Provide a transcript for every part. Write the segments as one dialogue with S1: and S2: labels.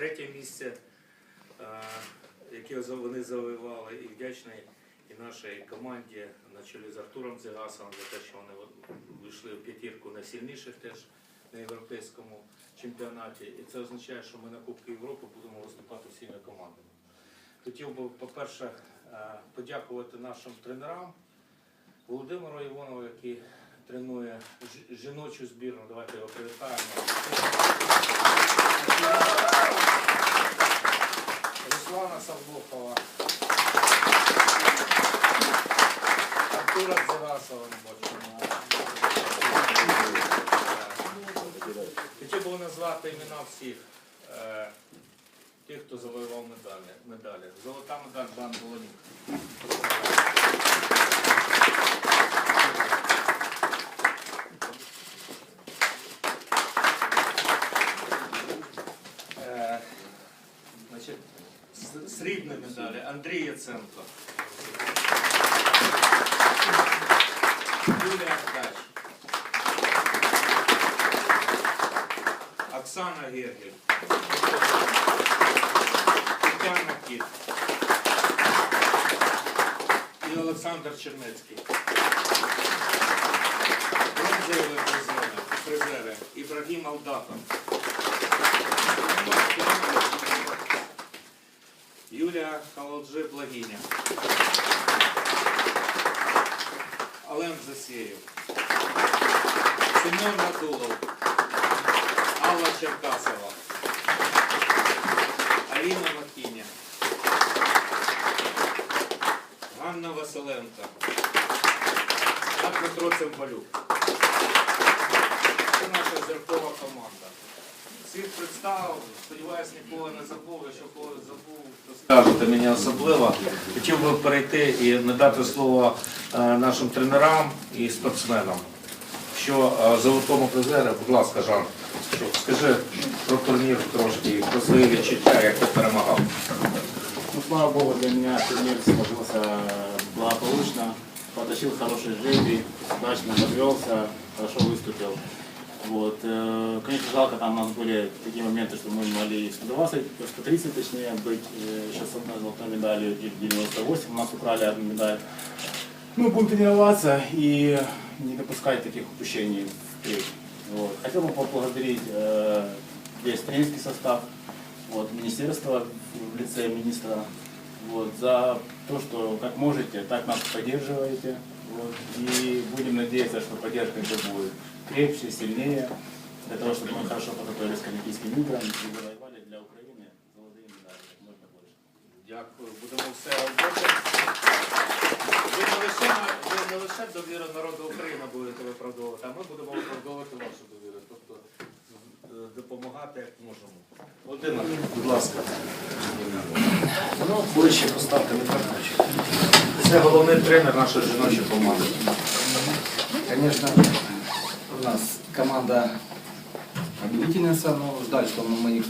S1: третє місце, е, яке вони завоювали, і вдячний і нашій команді на чолі з Артуром Зігасовим за те, що вони вийшли в п'ятірку найсильніших теж на європейському чемпіонаті. І це означає, що ми на Кубку Європи будемо виступати всіми командами. Хотів би, по-перше, е, подякувати нашим тренерам, Володимиру Іванову, який тренує жіночу збірну. Давайте його привітаємо. Руслана Савбухова. Артура Дзигасова не бачимо. Хотів би назвати імена всіх е, тих, хто завоював медалі. медалі. Золота медаль Жан Волонюк. С- срібні медалі Андрій Яценко. Юлія Ткач. Оксана Гергів. Тетяна Кіт. І Олександр Чернецький. Бронзові призери. Ібрагім Алдахов. Юлія Халалджи Благіня. Олег Засєєв. Семен Радулов. Алла Черкасова. Аліна Макіня. Ганна Василенко. та Петро Цимбалюк. Це наша зіркова команда. Всіх представив, сподіваюся, нікого не забув, когось забув, то мені особливо. Хотів би перейти і надати слово е, нашим тренерам і спортсменам. Що е, золотому призеру, будь ласка, Жан, скажи про турнір трошки, про свої відчуття, як ти перемагав.
S2: Ну, слава богу, для меня турнир сложился благополучно. Потащил хороший жребий, удачно подвелся, хорошо выступил. Вот. э, Конечно, жалко, там у нас были такие моменты, что мы могли и 120, 130 точнее быть, э, еще с одной золотой медалью, и 98 у нас украли одну медаль. Мы будем тренироваться и не допускать таких упущений. Вот. Хотел бы поблагодарить э, весь тренерский состав, вот, министерство в лице министра вот, за то, что как можете, так нас поддерживаете. Вот, и будем надеяться, что поддержка еще будет крепче, сильнее, для того, чтобы мы хорошо подготовились к Олимпийским играм и завоевали для Украины золотые медали как можно больше.
S1: Дякую, будемо все робити. Ви не лише, ви не лише довіру народу України будете виправдовувати, а ми будемо виправдовувати вашу довіру. Тобто е, допомагати як можемо. Володимир, будь ласка.
S3: Ну, ближче поставте мікрофончик.
S1: Це головний тренер нашої жіночої команди.
S3: Конечно, у нас команда победительница, но ждать, что мы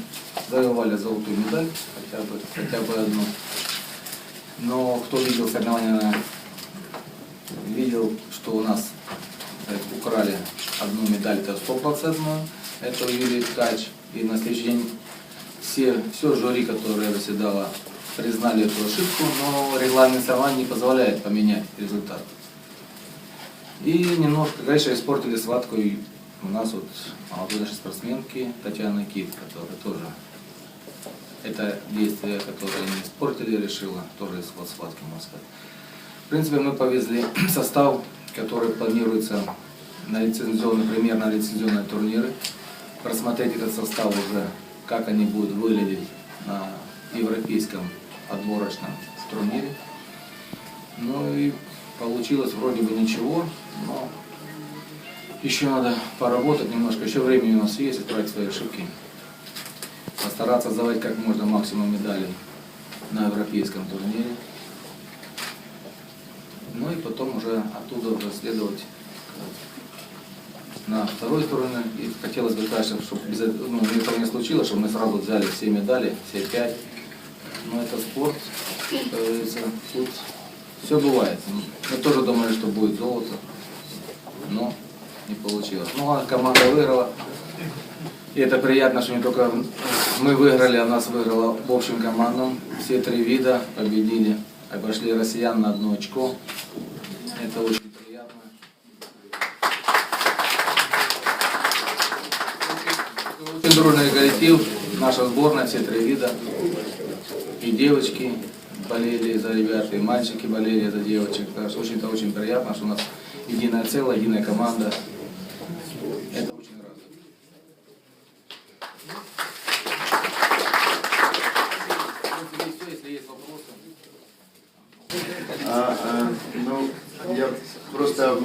S3: завоевали золотую медаль, хотя бы, хотя бы одну. Но кто видел соревнования, видел, что у нас э, украли одну медаль, это стопроцентную, это Юрий Ткач. И на следующий день все, все жюри, которое заседало, признали эту ошибку, но регламент сама не позволяет поменять результат. И немножко, конечно, испортили схватку и у нас вот молодой нашей спортсменки Татьяна Кит, которая тоже это действие, которое не испортили, решила тоже исход схватки, можно сказать. В принципе, мы повезли состав, который планируется на лицензионные, примерно на лицензионные турниры. Просмотреть этот состав уже, как они будут выглядеть на европейском отборочном турнире. Ну и получилось вроде бы ничего, но еще надо поработать немножко, еще времени у нас есть, исправить свои ошибки. Постараться завоевать как можно максимум медалей на европейском турнире. Ну и потом уже оттуда уже следовать на второй турнир. И хотелось бы, конечно, чтобы без этого, ну, этого не случилось, чтобы мы сразу взяли все медали, все пять. Но это спорт, как тут все бывает. Мы тоже думали, что будет золото, но не получилось. Ну, а команда выиграла. И это приятно, что не только мы выиграли, а нас выиграло в общем командам. Все три вида победили, обошли россиян на одно очко. Это очень приятно. Очень дружный коллектив, наша сборная, все три вида. И девочки болели за ребят, и мальчики болели за девочек. Так что очень-то очень приятно, что у нас единое целое, единая команда. Это очень радует.
S4: А, а, ну, я просто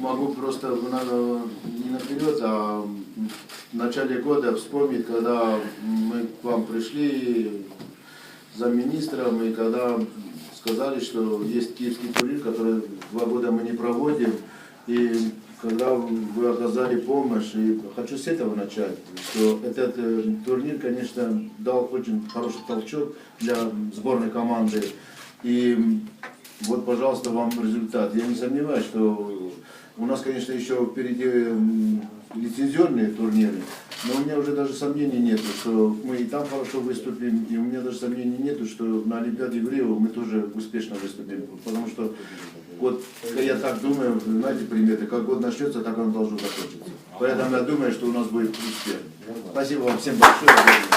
S4: могу просто надо не наперед, а в начале года вспомнить, когда мы к вам пришли за министром, и когда сказали, что есть киевский турнир, который два года мы не проводим, и когда вы оказали помощь, и хочу с этого начать, что этот э, турнир, конечно, дал очень хороший толчок для сборной команды. И вот, пожалуйста, вам результат. Я не сомневаюсь, что у нас, конечно, еще впереди лицензионные турниры, но у меня уже даже сомнений нет, что мы и там хорошо выступим, и у меня даже сомнений нет, что на Олимпиаде в Рио мы тоже успешно выступим. Потому что вот я так думаю, знаете, приметы, как год начнется, так он должен закончиться. Поэтому я думаю, что у нас будет успех. Спасибо вам всем большое.